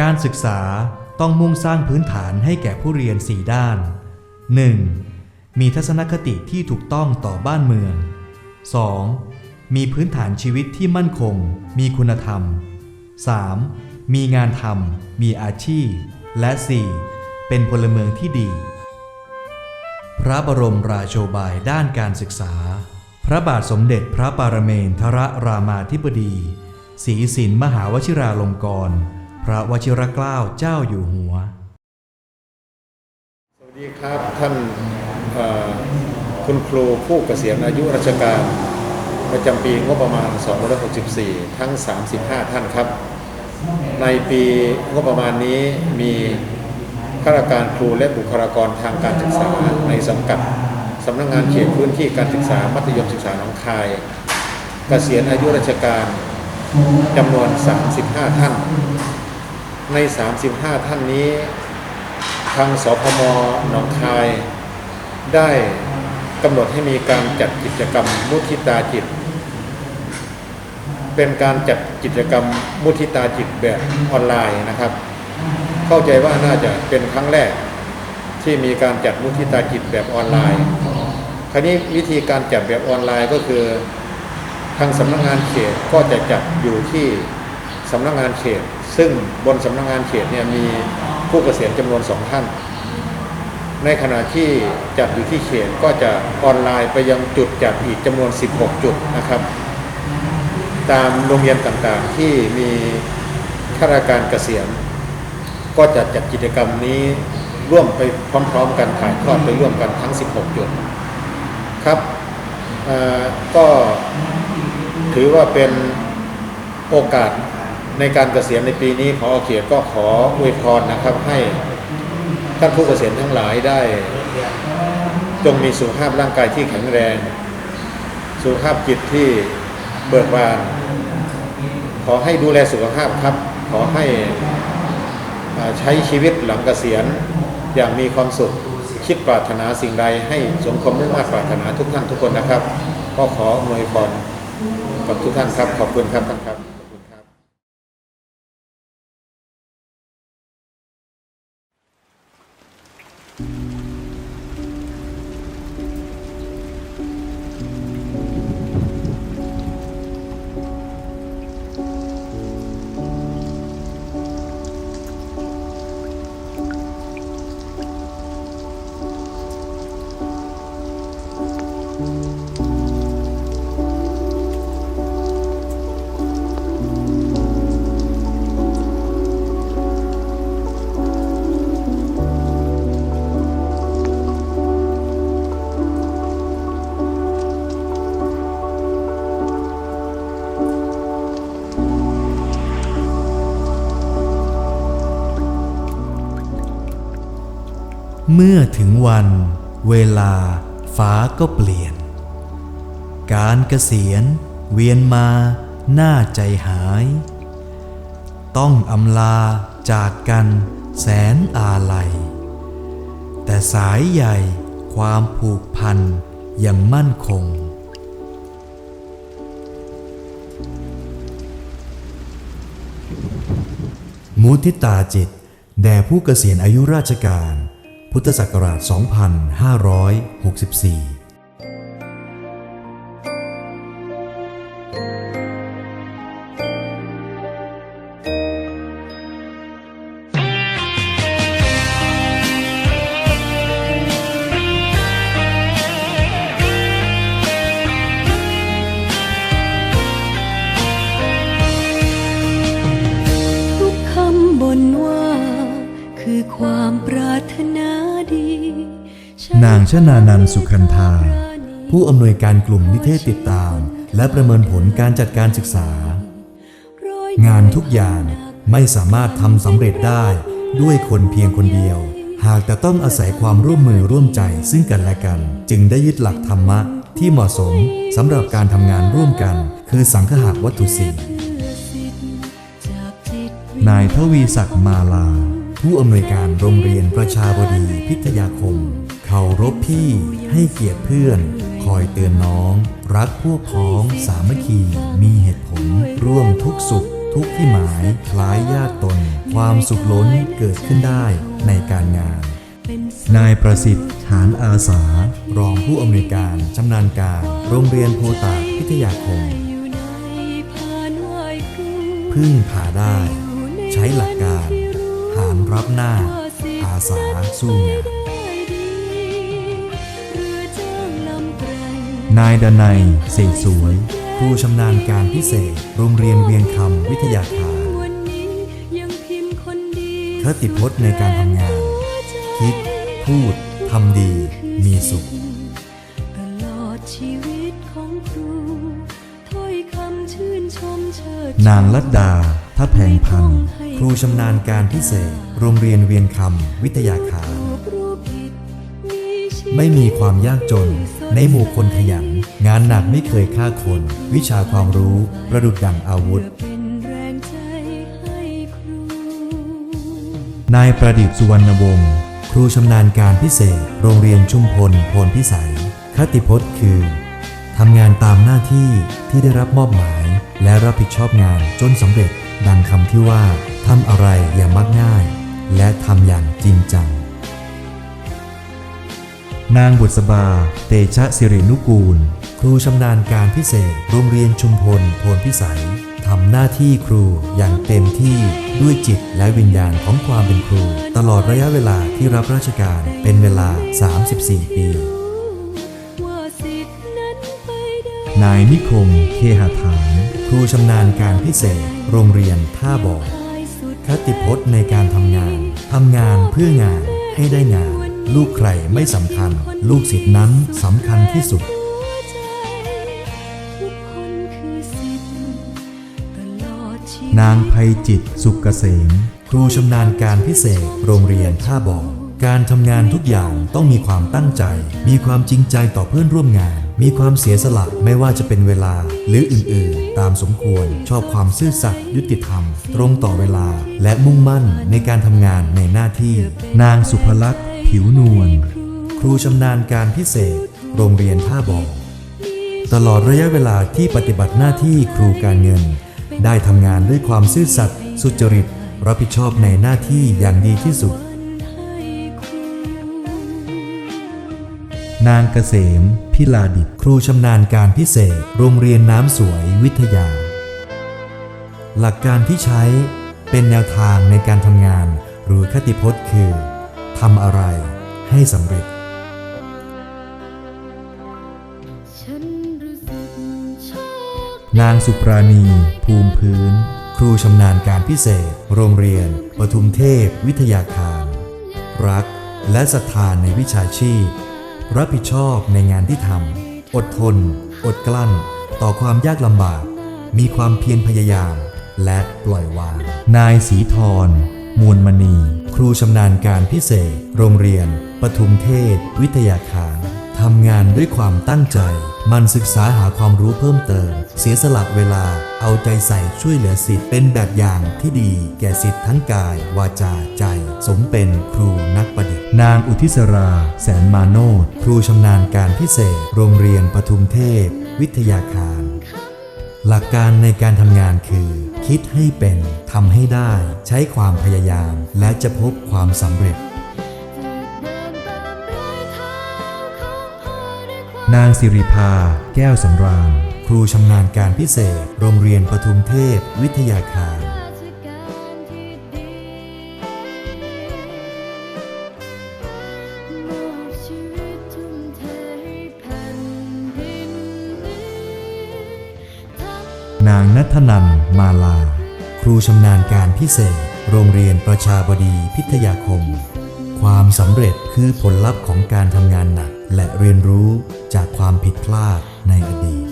การศึกษาต้องมุ่งสร้างพื้นฐานให้แก่ผู้เรียน 4 ด้าน 1. มีทัศนคติที่ถูกต้องต่อบ้านเมือง 2. มีพื้นฐานชีวิตที่มั่นคง มีคุณธรรม 3. มีงานทำมีอาชีพ และ 4. เป็นพลเมืองที่ดี พระบรมราโชบายด้านการศึกษา พระบาทสมเด็จพระปรเมนทรรามาธิบดีศรีสินมหาวชิราลงกรณ์ ระวชิรเกล้าเจ้าอยู่หัว สวัสดีครับท่านคุณครูผู้เกษียณอายุราชการ ประจำปีงบประมาณ 264 ทั้ง 35 ท่านครับ ในปีงบประมาณนี้มีข้าราชการครูและบุคลากรทางการศึกษาในสังกัดสำนักงานเขตพื้นที่การศึกษามัธยมศึกษาหนองคาย เกษียณอายุราชการจำนวน 35 ท่าน ใน 35 ท่านนี้ ทางสพมหนองคาย ได้กำหนดให้มีการจัดกิจกรรมมุทิตาจิต เป็นการจัดกิจกรรมมุทิตาจิตแบบออนไลน์นะครับ เข้าใจว่าน่าจะเป็นครั้งแรกที่มีการจัดมุทิตาจิตแบบออนไลน์คราวนี้วิธีการจัดแบบออนไลน์ก็คือทางสำนักงานเขตก็จะจัดอยู่ที่สำนักงานเขต ซึ่งบนสำนักงานเขตเนี่ยมีผู้เกษียณจำนวนสองท่าน ในขณะที่จัดอยู่ที่เขตก็จะออนไลน์ไปยังจุดจัดอีกจำนวน 16 จุดนะครับ ตามโรงเรียนต่างๆที่มีข้าราชการเกษียณ ก็จะจัดกิจกรรมนี้ร่วมไปพร้อม ๆ กันถ่ายทอดไปร่วมกันทั้ง 16 จุดครับก็ถือว่าเป็นโอกาส ในการเกษียณในปีนี้ขอเขตก็ขออวยพรนะครับ ให้ท่านผู้เกษียณทั้งหลายได้ จงมีสุขภาพร่างกายที่แข็งแรง สุขภาพจิตที่เบิกบาน ขอให้ดูแลสุขภาพครับ ขอให้ใช้ชีวิตหลังเกษียณอย่างมีความสุขคิดปรารถนาสิ่งใดให้สมความมุ่งมั่นปรารถนาทุกท่านทุกคนนะครับ ก็ขออวยพรกับทุกท่านครับขอบคุณครับท่านครับ เมื่อถึงวัน เวลา ฟ้าก็เปลี่ยน การเกษียณ เวียนมาหน้าใจหาย ต้องอำลาจากกันแสนอาลัย แต่สายใหญ่ความผูกพันยังมั่นคง มุทิตาจิต แด่ผู้เกษียณอายุราชการ พุทธศักราช 2564 ชนานันสุขันธา ผู้อำนวยการกลุ่มนิเทศติดตาม และประเมินผลการจัดการศึกษา งานทุกอย่างไม่สามารถทำสำเร็จได้ด้วยคนเพียงคนเดียว หากแต่ต้องอาศัยความร่วมมือร่วมใจซึ่งกันและกัน จึงได้ยึดหลักธรรมะที่เหมาะสมสำหรับการทำงานร่วมกัน คือสังคหะวัตถุสี่นายทวีศักดิ์มาลา ผู้อำนวยการโรงเรียนประชาบดีพิทยาคม เคารพพี่ให้เกียรติเพื่อน คอยเตือนน้อง รักพวกพ้องสามัคคี มีเหตุผล ร่วมทุกสุข ทุกที่หมายคล้ายญาติตน ความสุขล้นเกิดขึ้นได้ในการงาน นายประสิทธิ์ฐานอาสา รองผู้อำนวยการชำนาญการ โรงเรียนโพตากพิทยาคมพึ่งพาได้ ใช้หลักการ หารรับหน้า อาสาสู้งาน นายดนัยเศษสวยครูชำนาญการพิเศษ โรงเรียนเวียงคำวิทยาคารวันนี้ยังพิมพ์คนดีคติพจน์ในการทำงาน คิด พูด ทำดี มีสุข ตลอดชีวิตของครูถ้อยคำชื่นชมเชิดนางลัดดาทัพแพงพันธ์ครูชำนาญการพิเศษ โรงเรียนเวียงคำวิทยาคาร ไม่มีความยากจน ในหมู่คนขยัน งานหนักไม่เคยฆ่าคน วิชาความรู้ประดุดดังอาวุธ นายประดิษฐ์สุวรรณวงศ์ครูชำนาญการพิเศษ โรงเรียนชุมพลพนพิสัย คติพจน์คือทำงานตามหน้าที่ที่ได้รับมอบหมาย และรับผิดชอบงานจนสำเร็จดังคำที่ว่าทำอะไรอย่ามักง่าย และทำอย่างจริงจัง นางบุษบา เตชะสิรินุกูล ครูชำนาญการพิเศษโรงเรียนชุมพลโพนพิสัยทำหน้าที่ครูอย่างเต็มที่ด้วยจิตและวิญญาณของความเป็นครู ตลอดระยะเวลาที่รับราชการเป็นเวลา 34 ปี นายนิคม เคหฐาน ครูชำนาญการพิเศษ โรงเรียนท่าบ่อคติพจน์ในการทำงานทำงานเพื่องานให้ได้งาน ลูกใครไม่สำคัญ ลูกศิษย์นั้นสำคัญที่สุดนคือสิทธิ์ตลอดชีวิตนางภัยจิตสุกเกษมครูชำนาญการพิเศษโรงเรียนท่าบ่อการทำงานทุกอย่างต้องมีความตั้งใจ มีความจริงใจต่อเพื่อนร่วมงาน มีความเสียสละไม่ว่าจะเป็นเวลา หรืออื่นๆ ตามสมควรชอบความซื่อสัตย์ยุติธรรม ตรงต่อเวลาและมุ่งมั่นในการทำงานในหน้าที่ นางสุภลักษณ์ ผิวนวลครูชำนาญการพิเศษ โรงเรียนท่าบ่อตลอดระยะเวลาที่ปฏิบัติหน้าที่ครูการเงิน ได้ทำงานด้วยความซื่อสัตย์สุจริต รับผิดชอบในหน้าที่อย่างดีที่สุด นางเกษม พิลาดิตครูชำนาญการพิเศษ โรงเรียนน้ำสวยวิทยา หลักการที่ใช้เป็นแนวทางในการทำงาน หรือคติพจน์คือ ทำอะไรให้สำเร็จฉันรู้สึกโชคนางสุปราณี ภูมิพื้น ครูชำนาญการพิเศษ โรงเรียน ปทุมเทพ วิทยาคาร รักและศรัทธานในวิชาชีพ รับผิดชอบในงานที่ทำ อดทน อดกลั้น ต่อความยากลำบาก มีความเพียรพยายาม และปล่อยวาง นายศรีธร มูลมณี ครูชำนาญการพิเศษ โรงเรียน ปทุมเทพวิทยาคารทำงานด้วยความตั้งใจ มันศึกษาหาความรู้เพิ่มเติม เสียสละเวลา เอาใจใส่ช่วยเหลือสิทธิ์เป็นแบบอย่างที่ดี แก่สิทธิ์ทั้งกาย วาจาใจ สมเป็นครูนักประดิษฐ์ นางอุทิศรา แสนมาโนดครูชำนาญการพิเศษ โรงเรียนปทุมเทพ วิทยาคาร หลักการในการทำงานคือ คิดให้เป็นทำให้ได้ ใช้ความพยายาม และจะพบความสำเร็จ นางสิริภา แก้วสำราญ ครูชำนาญการพิเศษ โรงเรียนปทุมเทพ วิทยาคาร นัทนันมาลา ครูชำนาญการพิเศษ โรงเรียนประชาบดีพิทยาคม ความสำเร็จคือผลลัพธ์ของการทำงานหนัก และเรียนรู้จากความผิดพลาดในอดีต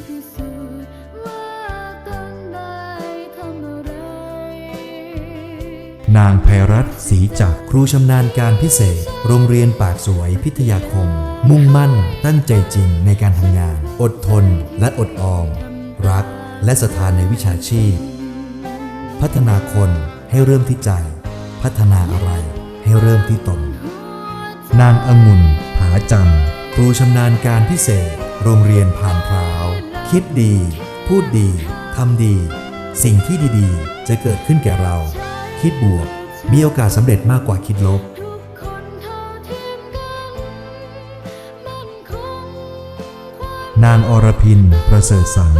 นางไพรัตน์ศรีจักรครูชำนาญการพิเศษ โรงเรียนปากสวยพิทยาคม มุ่งมั่นตั้งใจจริงในการทำงาน อดทนและอดออม รัก และศรัทธานในวิชาชีพ พัฒนาคนให้เริ่มที่ใจ พัฒนาอะไรให้เริ่มที่ตน นางองุ่นผาจันครูชำนาญการพิเศษ โรงเรียนผ่านพร้าว คิดดี พูดดีทำดี สิ่งที่ดีๆ จะเกิดขึ้นแก่เรา คิดบวก มีโอกาสสำเร็จมากกว่าคิดลบนางอรพิน ประเสริฐสัง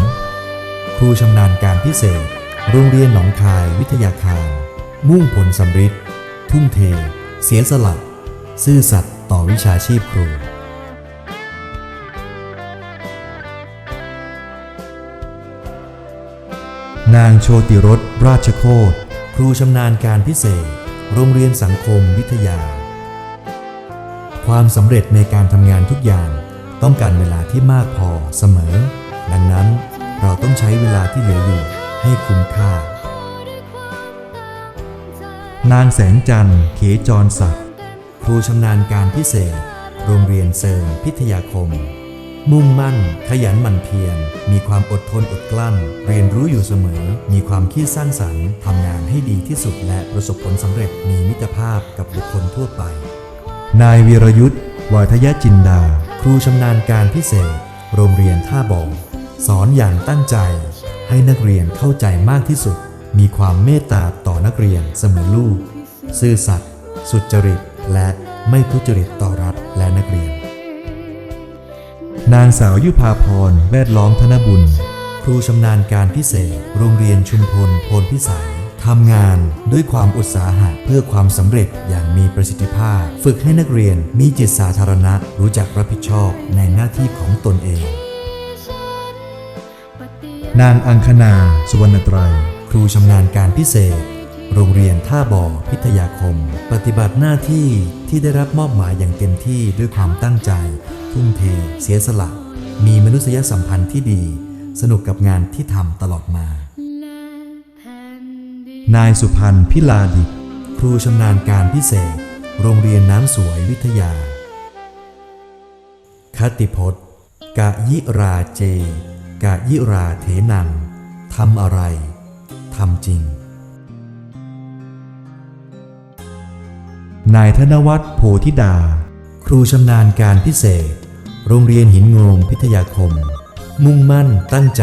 รูชำนาญการพิเศษ โรงเรียนหนองคายวิทยาคาร มุ่งผลสำฤทธิ์ทุ่มเท เสียสละ ซื่อสัตย์ต่อวิชาชีพครูนางโชติรสราชโคตรครูชำนาญการพิเศษ โรงเรียนสังคมวิทยา ความสำเร็จในการทำงานทุกอย่าง ต้องการเวลาที่มากพอเสมอ ดังนั้น เราต้องใช้เวลาที่เหลืออยู่ให้คุ้มค่า นางแสงจันทร์เขจรศักดิ์ครูชำนาญการพิเศษ โรงเรียนเสริมพิทยาคม มุ่งมั่น ขยันหมั่นเพียร มีความอดทนอดกลั้น เรียนรู้อยู่เสมอ มีความคิดสร้างสรรค์ทำงานให้ดีที่สุดและประสบผลสำเร็จมีมิตรภาพกับบุคคลทั่วไป นายวีรยุทธ์วาทยจินดา ครูชำนาญการพิเศษ โรงเรียนท่าบ่อ สอนอย่างตั้งใจให้นักเรียนเข้าใจมากที่สุด มีความเมตตาต่อนักเรียนเสมอลูก ซื่อสัตย์สุจริต และไม่ทุจริตต่อรัฐและนักเรียน นางสาวยุพาพรแวดล้อมธนบุญ ครูชำนาญการพิเศษ โรงเรียนชุมพลพนพิสัยทำงานด้วยความอุตสาหะเพื่อความสำเร็จอย่างมีประสิทธิภาพ ฝึกให้นักเรียนมีจิตสาธารณะรู้จักรับผิดชอบในหน้าที่ของตนเอง นางอังคณา สุวรรณไตรยครูชำนาญการพิเศษ โรงเรียนท่าบ่อพิทยาคม ปฏิบัติหน้าที่ที่ได้รับมอบหมายอย่างเต็มที่ด้วยความตั้งใจ ทุ่มเท เสียสละ มีมนุษยสัมพันธ์ที่ดี สนุกกับงานที่ทำตลอดมา นายสุพันธ์พิลาดิครูชำนาญการพิเศษ โรงเรียนน้ำสวยวิทยา คติพจน์ กะยิราเจ กะยิราเถนังทำอะไรทำจริง นายธนวัฒน์โพธิดา ครูชำนาญการพิเศษ โรงเรียนหินโงมพิทยาคม มุ่งมั่นตั้งใจ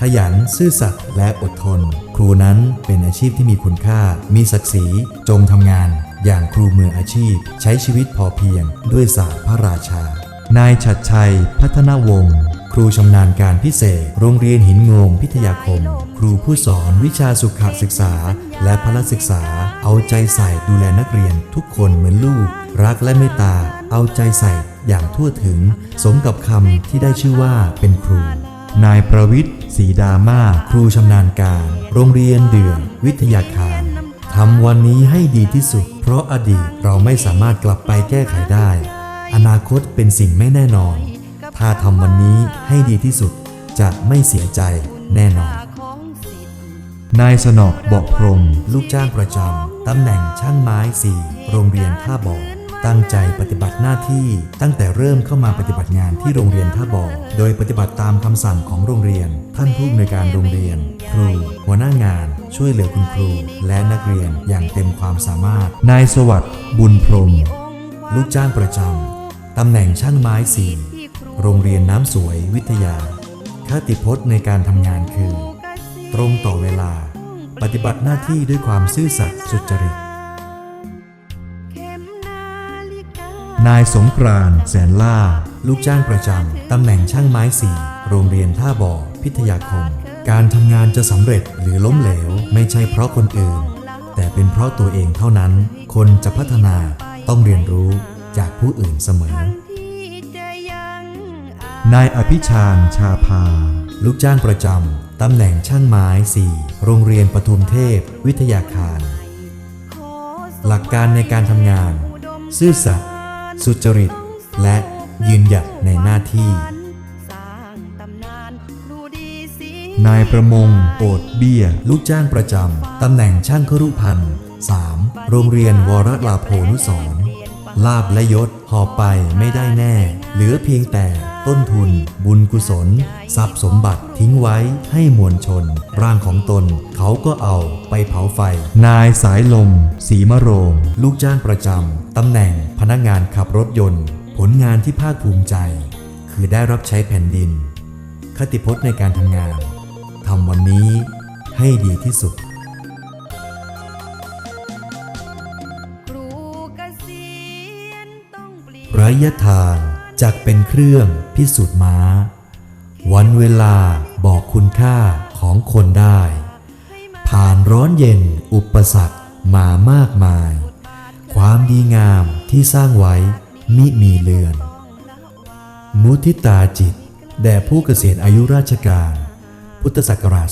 ขยันซื่อสัตย์และอดทน ครูนั้นเป็นอาชีพที่มีคุณค่า มีศักดิ์ศรีจงทำงาน อย่างครูมืออาชีพ ใช้ชีวิตพอเพียงด้วยศาสตร์พระราชา นายฉัดชัยพัฒนาวงศ์ ครูชำนาญการพิเศษ โรงเรียนหินโงพิทยาคม ครูผู้สอนวิชาสุขศึกษา และพละศึกษา เอาใจใส่ดูแลนักเรียนทุกคนเหมือนลูก รักและเมตตา เอาใจใส่อย่างทั่วถึง สมกับคำที่ได้ชื่อว่าเป็นครู นายประวิทย์ศรีดามาครูชำนาญการ โรงเรียนเดือวิทยาคารทำวันนี้ให้ดีที่สุด เพราะอดีตเราไม่สามารถกลับไปแก้ไขได้ อนาคตเป็นสิ่งไม่แน่นอน ถ้าทำวันนี้ให้ดีที่สุดจะไม่เสียใจแน่นอน นายสนอกบอกพรม ลูกจ้างประจำตำแหน่งช่างไม้สี่โรงเรียนท่าบ่อตั้งใจปฏิบัติหน้าที่ตั้งแต่เริ่มเข้ามาปฏิบัติงานที่โรงเรียนท่าบ่อโดยปฏิบัติตามคำสั่งของโรงเรียน ท่านผู้อำนวยการโรงเรียน ครู หัวหน้างาน ช่วยเหลือคุณครู และนักเรียนอย่างเต็มความสามารถ นายสวัสดิ์บุญพรม ลูกจ้างประจำตำแหน่งช่างไม้สี่ โรงเรียนน้ำสวยวิทยาคติพจน์ในการทำงานคือ ตรงต่อเวลา ปฏิบัติหน้าที่ด้วยความซื่อสัตย์สุจริต นายสงกรานแสนล่า ลูกจ้างประจำตำแหน่งช่างไม้สีโรงเรียนท่าบ่อ พิทยาคม การทำงานจะสำเร็จหรือล้มเหลว ไม่ใช่เพราะคนอื่น แต่เป็นเพราะตัวเองเท่านั้น คนจะพัฒนาต้องเรียนรู้จากผู้อื่นเสมอ นายอภิชาญชาพา ลูกจ้างประจำ ตำแหน่งช่างไม้ 4 โรงเรียนปทุมเทพ วิทยาคาร หลักการในการทำงาน ซื่อสัตย์สุจริต และยืนหยัดในหน้าที่ นายประมงโอดเบี้ย ลูกจ้างประจำ ตำแหน่งช่างครุพันธ์ 3. โรงเรียนวรลาโพนุสรลาบและยศหอบไปไม่ได้แน่ เหลือเพียงแต่ ต้นทุน บุญกุศล ทรัพย์สมบัติทิ้งไว้ให้มวลชน ร่างของตนเขาก็เอาไปเผาไฟ นายสายลม สีมะโรง ลูกจ้างประจำตำแหน่งพนักงานขับรถยนต์ ผลงานที่ภาคภูมิใจ คือได้รับใช้แผ่นดิน คติพจน์ในการทำงานทำวันนี้ให้ดีที่สุดครูเกษียณต้องเปลี่ยนระยะทาง จักเป็นเครื่องพิสูจน์ม้า วันเวลาบอกคุณค่าของคนได้ ผ่านร้อนเย็นอุปสรรคมามากมาย ความดีงามที่สร้างไว้มิมีเลือน มุทิตาจิต แด่ผู้เกษียณอายุราชการ พุทธศักราช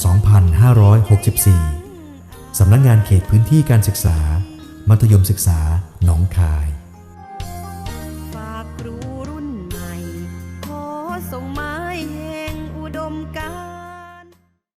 2564 สำนักงงานเขตพื้นที่การศึกษา มัธยมศึกษา หนองคาย